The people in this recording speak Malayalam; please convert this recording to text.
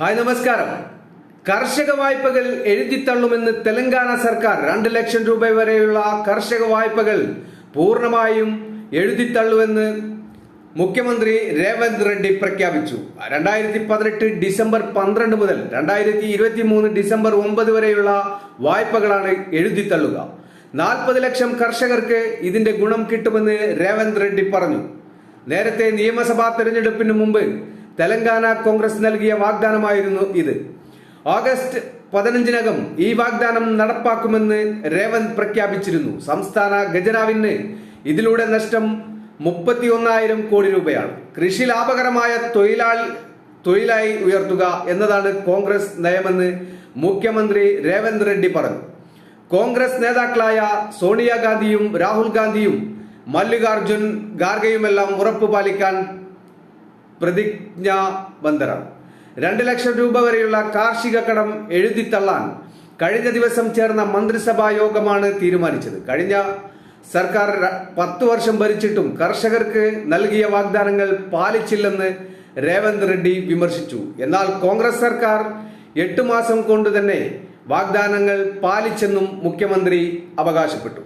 ഹായ് നമസ്കാരം. കർഷക വായ്പകൾ എഴുതിത്തള്ളുമെന്ന് തെലങ്കാന സർക്കാർ രണ്ട് ലക്ഷം രൂപ വരെയുള്ള കർഷക വായ്പകൾ പൂർണമായും എഴുതിത്തള്ളുവെന്ന് മുഖ്യമന്ത്രി രേവന്ത് റെഡ്ഡി പ്രഖ്യാപിച്ചു. രണ്ടായിരത്തി പതിനെട്ട് ഡിസംബർ പന്ത്രണ്ട് മുതൽ രണ്ടായിരത്തി ഇരുപത്തി മൂന്ന് ഡിസംബർ ഒമ്പത് വരെയുള്ള വായ്പകളാണ് എഴുതിത്തള്ളുക നാൽപ്പത് ലക്ഷം കർഷകർക്ക് ഇതിന്റെ ഗുണം കിട്ടുമെന്ന് രേവന്ത് റെഡ്ഡി പറഞ്ഞു. നേരത്തെ നിയമസഭാ തെരഞ്ഞെടുപ്പിന് മുമ്പ് തെലങ്കാന കോൺഗ്രസ് നൽകിയ വാഗ്ദാനമായിരുന്നു ഇത്. ഓഗസ്റ്റ് പതിനഞ്ചിനകം ഈ വാഗ്ദാനം നടപ്പാക്കുമെന്ന് രേവന്ത് പ്രഖ്യാപിച്ചിരുന്നു. സംസ്ഥാന ഖജനാവിന് ഇതിലൂടെ നഷ്ടം മുപ്പത്തി ഒന്നായിരം കോടി രൂപയാണ്. കൃഷി ലാഭകരമായ തൊഴിലാളി തൊഴിലായി ഉയർത്തുക എന്നതാണ് കോൺഗ്രസ് നയമെന്ന് മുഖ്യമന്ത്രി രേവന്ത് റെഡ്ഡി പറഞ്ഞു. കോൺഗ്രസ് നേതാക്കളായ സോണിയാഗാന്ധിയും രാഹുൽ ഗാന്ധിയും മല്ലികാർജുൻ ഖാർഗെയുമെല്ലാം ഉറപ്പ് പാലിക്കാൻ പ്രതിജ്ഞാബദ്ധരാണ് രണ്ട് ലക്ഷം രൂപ വരെയുള്ള കാർഷിക കടം എഴുതിത്തള്ളാൻ കഴിഞ്ഞ ദിവസം ചേർന്ന മന്ത്രിസഭാ യോഗമാണ് തീരുമാനിച്ചത്. കഴിഞ്ഞ സർക്കാർ പത്ത് വർഷം ഭരിച്ചിട്ടും കർഷകർക്ക് നൽകിയ വാഗ്ദാനങ്ങൾ പാലിച്ചില്ലെന്ന് രേവന്ത് റെഡ്ഡി വിമർശിച്ചു. എന്നാൽ കോൺഗ്രസ് സർക്കാർ എട്ടു മാസം കൊണ്ട് തന്നെ വാഗ്ദാനങ്ങൾ പാലിച്ചെന്നും മുഖ്യമന്ത്രി അവകാശപ്പെട്ടു.